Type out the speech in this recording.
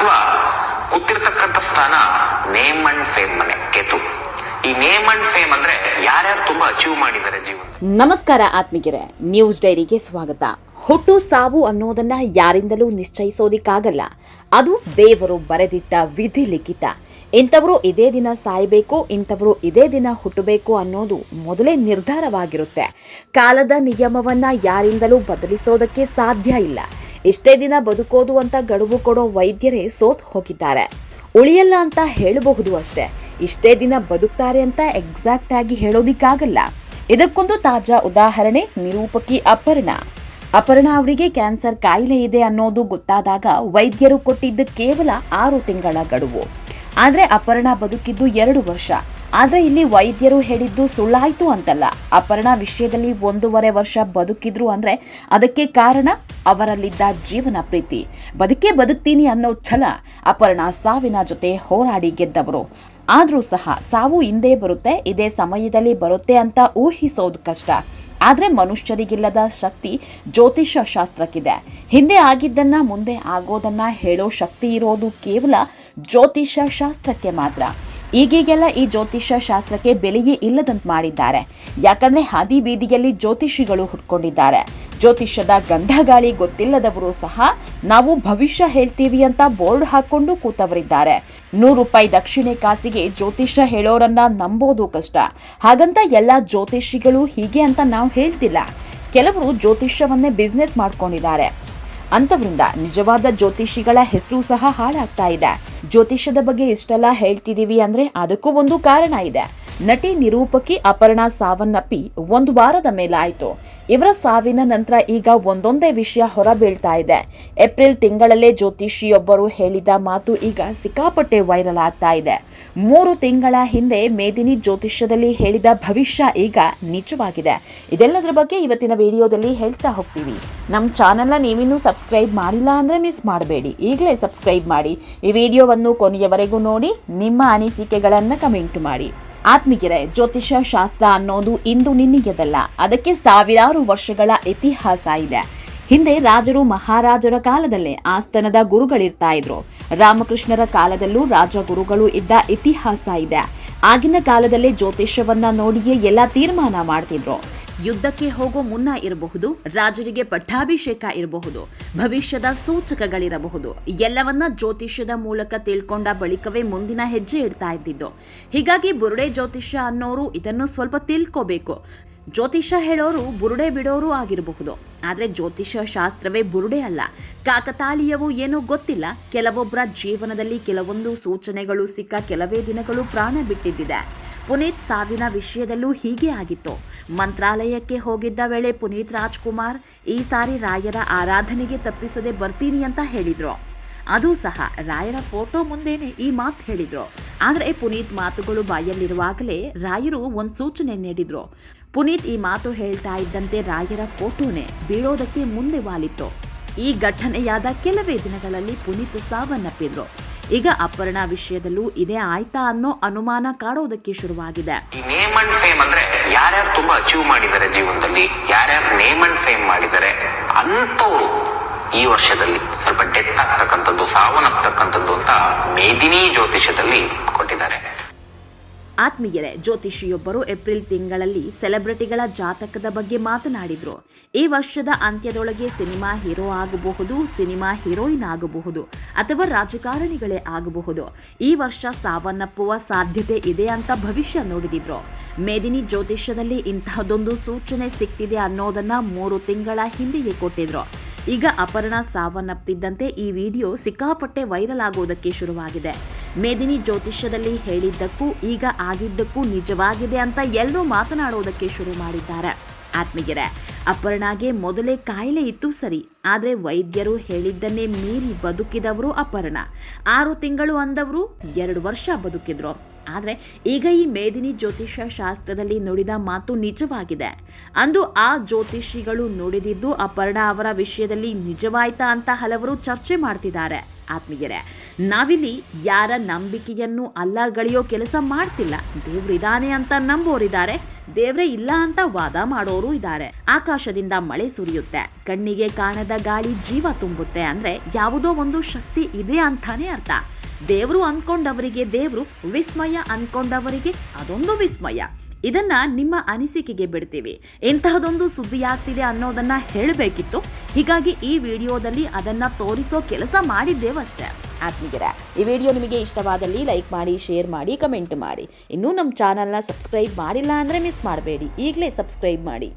ಅಥವಾ ಕೂತಿರ್ತಕ್ಕಂಥ ಸ್ಥಾನ name and fame ಮನೆ, ಕೇತು. ಈ ನೇಮ್ ಅಂಡ್ ಫೇಮ್ ಅಂದ್ರೆ ಯಾರ್ಯಾರು ತುಂಬಾ ಅಚೀವ್ ಮಾಡಿದ್ದಾರೆ ಜೀವನ ನಮಸ್ಕಾರ ಆತ್ಮೀಗೆರೆ ನ್ಯೂಸ್ ಡೈರಿಗೆ ಸ್ವಾಗತ. ಹುಟ್ಟು ಸಾವು ಅನ್ನೋದನ್ನ ಯಾರಿಂದಲೂ ನಿಶ್ಚಯಿಸೋದಿಕ್ಕಾಗಲ್ಲ. ಅದು ದೇವರು ಬರೆದಿಟ್ಟ ವಿಧಿ ಲಿಖಿತ. ಇಂಥವರು ಇದೇ ದಿನ ಸಾಯಬೇಕು, ಇಂಥವರು ಇದೇ ದಿನ ಹುಟ್ಟಬೇಕು ಅನ್ನೋದು ಮೊದಲೇ ನಿರ್ಧಾರವಾಗಿರುತ್ತೆ. ಕಾಲದ ನಿಯಮವನ್ನ ಯಾರಿಂದಲೂ ಬದಲಿಸೋದಕ್ಕೆ ಸಾಧ್ಯ ಇಲ್ಲ. ಇಷ್ಟೇ ದಿನ ಬದುಕೋದು ಅಂತ ಗಡುವು ಕೊಡೋ ವೈದ್ಯರೇ ಸೋತ್ ಹೋಗಿದ್ದಾರೆ. ಉಳಿಯಲ್ಲ ಅಂತ ಹೇಳಬಹುದು ಅಷ್ಟೇ. ಇಷ್ಟೇ ದಿನ ಬದುಕ್ತಾರೆ ಅಂತ ಎಕ್ಸಾಕ್ಟ್ ಆಗಿ ಹೇಳೋದಿಕ್ಕಾಗಲ್ಲ. ಇದಕ್ಕೊಂದು ತಾಜಾ ಉದಾಹರಣೆ ನಿರೂಪಕಿ ಅಪರ್ಣ. ಅಪರ್ಣ ಅವರಿಗೆ ಕ್ಯಾನ್ಸರ್ ಕಾಯಿಲೆ ಇದೆ ಅನ್ನೋದು ಗೊತ್ತಾದಾಗ ವೈದ್ಯರು ಕೊಟ್ಟಿದ್ದ ಕೇವಲ ಆರು ತಿಂಗಳ ಗಡುವು. ಆದರೆ ಅಪರ್ಣ ಬದುಕಿದ್ದು ಎರಡು ವರ್ಷ. ಆದರೆ ಇಲ್ಲಿ ವೈದ್ಯರು ಹೇಳಿದ್ದು ಸುಳ್ಳಾಯ್ತು ಅಂತಲ್ಲ. ಅಪರ್ಣ ವಿಷಯದಲ್ಲಿ ಒಂದೂವರೆ ವರ್ಷ ಬದುಕಿದ್ರು ಅಂದ್ರೆ ಅದಕ್ಕೆ ಕಾರಣ ಅವರಲ್ಲಿದ್ದ ಜೀವನ ಪ್ರೀತಿ. ಬದುಕೇ ಬದುಕ್ತೀನಿ ಅನ್ನೋ ಛಲ ಅಪರ್ಣ ಸಾವಿನ ಜೊತೆ ಹೋರಾಡಿ ಗೆದ್ದವರು. ಆದರೂ ಸಹ ಸಾವು ಹಿಂದೆ ಬರುತ್ತೆ, ಇದೇ ಸಮಯದಲ್ಲಿ ಬರುತ್ತೆ ಅಂತ ಊಹಿಸೋದು ಕಷ್ಟ. ಆದರೆ ಮನುಷ್ಯರಿಗಿಲ್ಲದ ಶಕ್ತಿ ಜ್ಯೋತಿಷ ಶಾಸ್ತ್ರಕ್ಕಿದೆ. ಹಿಂದೆ ಆಗಿದ್ದನ್ನ ಮುಂದೆ ಆಗೋದನ್ನ ಹೇಳೋ ಶಕ್ತಿ ಇರೋದು ಕೇವಲ ಜ್ಯೋತಿಷ ಶಾಸ್ತ್ರಕ್ಕೆ ಮಾತ್ರ. ಈಗೀಗೆಲ್ಲ ಈ ಜ್ಯೋತಿಷ್ಯ ಶಾಸ್ತ್ರಕ್ಕೆ ಬೆಲೆಯೇ ಇಲ್ಲದಂತ ಮಾಡಿದ್ದಾರೆ. ಯಾಕಂದ್ರೆ ಹಾದಿ ಬೀದಿಯಲ್ಲಿ ಜ್ಯೋತಿಷಿಗಳು ಹುಟ್ಕೊಂಡಿದ್ದಾರೆ. ಜ್ಯೋತಿಷ್ಯದ ಗಂಧ ಗಾಳಿ ಗೊತ್ತಿಲ್ಲದವರು ಸಹ ನಾವು ಭವಿಷ್ಯ ಹೇಳ್ತೀವಿ ಅಂತ ಬೋರ್ಡ್ ಹಾಕೊಂಡು ಕೂತವರಿದ್ದಾರೆ. ನೂರು ರೂಪಾಯಿ ದಕ್ಷಿಣೆ ಕಾಸಿಗೆ ಜ್ಯೋತಿಷ್ಯ ಹೇಳೋರನ್ನ ನಂಬೋದು ಕಷ್ಟ. ಹಾಗಂತ ಎಲ್ಲ ಜ್ಯೋತಿಷಿಗಳು ಹೀಗೆ ಅಂತ ನಾವು ಹೇಳ್ತಿಲ್ಲ. ಕೆಲವರು ಜ್ಯೋತಿಷ್ಯವನ್ನೇ ಬಿಸ್ನೆಸ್ ಮಾಡ್ಕೊಂಡಿದ್ದಾರೆ. ಅಂಥವ್ರಿಂದ ನಿಜವಾದ ಜ್ಯೋತಿಷಿಗಳ ಹೆಸರು ಸಹ ಹಾಳಾಗ್ತಾ ಇದೆ. ಜ್ಯೋತಿಷ್ಯದ ಬಗ್ಗೆ ಇಷ್ಟೆಲ್ಲ ಹೇಳ್ತಿದ್ದೀವಿ ಅಂದ್ರೆ ಅದಕ್ಕೂ ಒಂದು ಕಾರಣ ಇದೆ. ನಟಿ ನಿರೂಪಕಿ ಅಪರ್ಣಾ ಸಾವನ್ನಪ್ಪಿ ಒಂದು ವಾರದ ಮೇಲಾಯಿತು. ಇವರ ಸಾವಿನ ನಂತರ ಈಗ ಒಂದೊಂದೇ ವಿಷಯ ಹೊರಬೀಳ್ತಾ ಇದೆ. ಏಪ್ರಿಲ್ ತಿಂಗಳಲ್ಲೇ ಜ್ಯೋತಿಷಿಯೊಬ್ಬರು ಹೇಳಿದ ಮಾತು ಈಗ ಸಿಕ್ಕಾಪಟ್ಟೆ ವೈರಲ್ ಆಗ್ತಾ ಇದೆ. ಮೂರು ತಿಂಗಳ ಹಿಂದೆ ಮೇದಿನಿ ಜ್ಯೋತಿಷ್ಯದಲ್ಲಿ ಹೇಳಿದ ಭವಿಷ್ಯ ಈಗ ನಿಜವಾಗಿದೆ ಇದೆಲ್ಲದರ ಬಗ್ಗೆ ಇವತ್ತಿನ ವಿಡಿಯೋದಲ್ಲಿ ಹೇಳ್ತಾ ಹೋಗ್ತೀವಿ. ನಮ್ಮ ಚಾನೆಲ್ನ ನೀವಿನ್ನೂ ಸಬ್ಸ್ಕ್ರೈಬ್ ಮಾಡಿಲ್ಲ ಅಂದರೆ ಮಿಸ್ ಮಾಡಬೇಡಿ. ಈಗಲೇ ಸಬ್ಸ್ಕ್ರೈಬ್ ಮಾಡಿ. ಈ ವಿಡಿಯೋವನ್ನು ಕೊನೆಯವರೆಗೂ ನೋಡಿ, ನಿಮ್ಮ ಅನಿಸಿಕೆಗಳನ್ನು ಕಮೆಂಟ್ ಮಾಡಿ. ಆತ್ಮಿಗೆರೆ ಜ್ಯೋತಿಷ್ಯ ಶಾಸ್ತ್ರ ಅನ್ನೋದು ಇಂದು ನಿನ್ನೆಯದಲ್ಲ ಅದಕ್ಕೆ ಸಾವಿರಾರು ವರ್ಷಗಳ ಇತಿಹಾಸ ಇದೆ. ಹಿಂದೆ ರಾಜರು ಮಹಾರಾಜರ ಕಾಲದಲ್ಲೇ ಆಸ್ಥಾನದ ಗುರುಗಳಿರ್ತಾ ಇದ್ರು. ರಾಮಕೃಷ್ಣರ ಕಾಲದಲ್ಲೂ ರಾಜ ಗುರುಗಳು ಇದ್ದ ಇತಿಹಾಸ ಇದೆ. ಆಗಿನ ಕಾಲದಲ್ಲೇ ಜ್ಯೋತಿಷ್ಯವನ್ನ ನೋಡಿಯೇ ಎಲ್ಲ ತೀರ್ಮಾನ ಮಾಡ್ತಿದ್ರು. ಯುದ್ಧಕ್ಕೆ ಹೋಗೋ ಮುನ್ನ ಇರಬಹುದು, ರಾಜರಿಗೆ ಪಟ್ಟಾಭಿಷೇಕ ಇರಬಹುದು, ಭವಿಷ್ಯದ ಸೂಚಕಗಳಿರಬಹುದು. ಎಲ್ಲವನ್ನ ಜ್ಯೋತಿಷ್ಯದ ಮೂಲಕ ತಿಳ್ಕೊಂಡ ಬಳಿಕವೇ ಮುಂದಿನ ಹೆಜ್ಜೆ ಇಡ್ತಾ ಇದ್ದಿದ್ದು. ಹೀಗಾಗಿ ಬುರುಡೆ ಜ್ಯೋತಿಷ್ಯ ಅನ್ನೋರು ಇದನ್ನು ಸ್ವಲ್ಪ ತಿಳ್ಕೋಬೇಕು. ಜ್ಯೋತಿಷ್ಯ ಹೇಳೋರು ಬುರುಡೆ ಬಿಡೋರು ಆಗಿರಬಹುದು. ಆದರೆ ಜ್ಯೋತಿಷ್ಯ ಶಾಸ್ತ್ರವೇ ಬುರುಡೆ ಅಲ್ಲ. ಕಾಕತಾಳೀಯವು ಏನೋ ಗೊತ್ತಿಲ್ಲ. ಕೆಲವೊಬ್ಬರ ಜೀವನದಲ್ಲಿ ಕೆಲವೊಂದು ಸೂಚನೆಗಳು ಸಿಕ್ಕ ಕೆಲವೇ ದಿನಗಳು ಪ್ರಾಣ ಬಿಟ್ಟಿದ್ದಿದೆ. ಪುನೀತ್ ಸಾವಿನ ವಿಷಯದಲ್ಲೂ ಹೀಗೆ ಆಗಿತ್ತು. ಮಂತ್ರಾಲಯಕ್ಕೆ ಹೋಗಿದ್ದ ವೇಳೆ ಪುನೀತ್ ರಾಜ್ಕುಮಾರ್, ಈ ಸಾರಿ ರಾಯರ ಆರಾಧನೆಗೆ ತಪ್ಪಿಸದೆ ಬರ್ತೀನಿ ಅಂತ ಹೇಳಿದ್ರು. ಅದು ಸಹ ರಾಯರ ಫೋಟೋ ಮುಂದೇನೆ ಈ ಮಾತು ಹೇಳಿದ್ರು. ಆದರೆ ಪುನೀತ್ ಮಾತುಗಳು ಬಾಯಲ್ಲಿರುವಾಗಲೇ ರಾಯರು ಒಂದು ಸೂಚನೆ ನೀಡಿದ್ರು. ಪುನೀತ್ ಈ ಮಾತು ಹೇಳ್ತಾ ಇದ್ದಂತೆ ರಾಯರ ಫೋಟೋನೇ ಬೀಳೋದಕ್ಕೆ ಮುಂದೆ ವಾಲಿತ್ತು. ಈ ಘಟನೆಯಾದ ಕೆಲವೇ ದಿನಗಳಲ್ಲಿ ಪುನೀತ್ ಸಾವನ್ನಪ್ಪಿದ್ರು. ಈಗ ಅಪರ್ಣ ವಿಷಯದಲ್ಲೂ ಇದೇ ಆಯ್ತಾ ಅನ್ನೋ ಅನುಮಾನ ಕಾಡೋದಕ್ಕೆ ಶುರುವಾಗಿದೆ. ನೇಮ್ ಅಂಡ್ ಫೇಮ್ ಅಂದ್ರೆ ಯಾರ್ಯಾರು ತುಂಬಾ ಅಚೀವ್ ಮಾಡಿದ್ದಾರೆ ಜೀವನದಲ್ಲಿ, ಯಾರ್ಯಾರು ನೇಮ್ ಅಂಡ್ ಫೇಮ್ ಮಾಡಿದ್ದಾರೆ ಅಂತವರು ಈ ವರ್ಷದಲ್ಲಿ. ಸ್ವಲ್ಪ ಡೆತ್ ಆಗ್ತಕ್ಕಂಥದ್ದು, ಸಾವನ್ನಪ್ತಕ್ಕಂಥದ್ದು ಅಂತ ಮೇದಿನಿ ಜ್ಯೋತಿಷ್ಯದಲ್ಲಿ ಕೊಟ್ಟಿದ್ದಾರೆ. ಆತ್ಮೀಯರೇ, ಜ್ಯೋತಿಷಿಯೊಬ್ಬರು ಏಪ್ರಿಲ್ ತಿಂಗಳಲ್ಲಿ ಸೆಲೆಬ್ರಿಟಿಗಳ ಜಾತಕದ ಬಗ್ಗೆ ಮಾತನಾಡಿದ್ರು. ಈ ವರ್ಷದ ಅಂತ್ಯದೊಳಗೆ ಸಿನಿಮಾ ಹೀರೋ ಆಗಬಹುದು, ಸಿನಿಮಾ ಹೀರೋಯಿನ್ ಆಗಬಹುದು ಅಥವಾ ರಾಜಕಾರಣಿಗಳೇ ಆಗಬಹುದು. ಈ ವರ್ಷ ಸಾವನ್ನಪ್ಪುವ ಸಾಧ್ಯತೆ ಇದೆ ಅಂತ ಭವಿಷ್ಯ ನೋಡಿದಿದ್ರು ಮೇದಿನಿ ಜ್ಯೋತಿಷ್ಯದಲ್ಲಿ ಇಂತಹದೊಂದು ಸೂಚನೆ ಸಿಕ್ತಿದೆ ಅನ್ನೋದನ್ನ ಮೂರು ತಿಂಗಳ ಹಿಂದೆಯೇ ಕೊಟ್ಟಿದ್ರು. ಈಗ ಅಪರ್ಣ ಸಾವನ್ನಪ್ಪಿದ್ದಂತೆ ಈ ವಿಡಿಯೋ ಸಿಕ್ಕಾಪಟ್ಟೆ ವೈರಲ್ ಆಗೋದಕ್ಕೆ ಶುರುವಾಗಿದೆ. ಮೇದಿನಿ ಜ್ಯೋತಿಷ್ಯದಲ್ಲಿ ಹೇಳಿದ್ದಕ್ಕೂ ಈಗ ಆಗಿದ್ದಕ್ಕೂ ನಿಜವಾಗಿದೆ ಅಂತ ಎಲ್ಲರೂ ಮಾತನಾಡೋದಕ್ಕೆ ಶುರು ಮಾಡಿದ್ದಾರೆ. ಆತ್ಮೀಯರೇ, ಅಪರ್ಣಾಗೆ ಮೊದಲೇ ಕಾಯಿಲೆ ಇತ್ತು ಸರಿ, ಆದರೆ ವೈದ್ಯರು ಹೇಳಿದ್ದನ್ನೇ ಮೀರಿ ಬದುಕಿದವರು ಅಪರ್ಣ. ಆರು ತಿಂಗಳು ಅಂದವರು ಎರಡು ವರ್ಷ ಬದುಕಿದ್ರು. ಆದರೆ ಈಗ ಈ ಮೇದಿನಿ ಜ್ಯೋತಿಷ್ಯ ಶಾಸ್ತ್ರದಲ್ಲಿ ನುಡಿದ ಮಾತು ನಿಜವಾಗಿದೆ. ಅಂದು ಆ ಜ್ಯೋತಿಷಿಗಳು ನುಡಿದಿದ್ದು ಅಪರ್ಣ ಅವರ ವಿಷಯದಲ್ಲಿ ನಿಜವಾಯ್ತಾ ಅಂತ ಹಲವರು ಚರ್ಚೆ ಮಾಡ್ತಿದ್ದಾರೆ. ಆತ್ಮೀಯರೇ, ನಾವಿಲ್ಲಿ ಯಾರ ನಂಬಿಕೆಯನ್ನು ಅಲ್ಲಗಳಿಯೋ ಕೆಲಸ ಮಾಡ್ತಿಲ್ಲ. ದೇವ್ರಿದಾನೆ ಅಂತ ನಂಬೋರಿದ್ದಾರೆ. ದೇವ್ರೇ ಇಲ್ಲ ಅಂತ ವಾದ ಮಾಡೋರು ಇದ್ದಾರೆ. ಆಕಾಶದಿಂದ ಮಳೆ ಸುರಿಯುತ್ತೆ. ಕಣ್ಣಿಗೆ ಕಾಣದ ಗಾಳಿ ಜೀವ ತುಂಬುತ್ತೆ ಅಂದ್ರೆ ಯಾವುದೋ ಒಂದು ಶಕ್ತಿ ಇದೆ ಅಂತಾನೆ ಅರ್ಥ. ದೇವ್ರು ಅನ್ಕೊಂಡವರಿಗೆ ದೇವ್ರು, ವಿಸ್ಮಯ ಅನ್ಕೊಂಡವರಿಗೆ ಅದೊಂದು ವಿಸ್ಮಯ. ಇದನ್ನ ನಿಮ್ಮ ಅನಿಸಿಕೆಗೆ ಬಿಡ್ತೀವಿ. ಇಂತಹದೊಂದು ಸುದ್ದಿ ಆಗ್ತಿದೆ ಅನ್ನೋದನ್ನ ಹೇಳಬೇಕಿತ್ತು. ಹೀಗಾಗಿ ಈ ವಿಡಿಯೋದಲ್ಲಿ ಅದನ್ನ ತೋರಿಸೋ ಕೆಲಸ ಮಾಡಿದ್ದೇವಷ್ಟೇ ಆತ್ಮೀಗೆರ ಈ ವಿಡಿಯೋ ನಿಮಗೆ ಇಷ್ಟವಾದಲ್ಲಿ ಲೈಕ್ ಮಾಡಿ, ಶೇರ್ ಮಾಡಿ, ಕಮೆಂಟ್ ಮಾಡಿ. ಇನ್ನೂ ನಮ್ಮ ಚಾನಲ್ನ ಸಬ್ಸ್ಕ್ರೈಬ್ ಮಾಡಿಲ್ಲ ಅಂದರೆ ಮಿಸ್ ಮಾಡಬೇಡಿ. ಈಗಲೇ ಸಬ್ಸ್ಕ್ರೈಬ್ ಮಾಡಿ.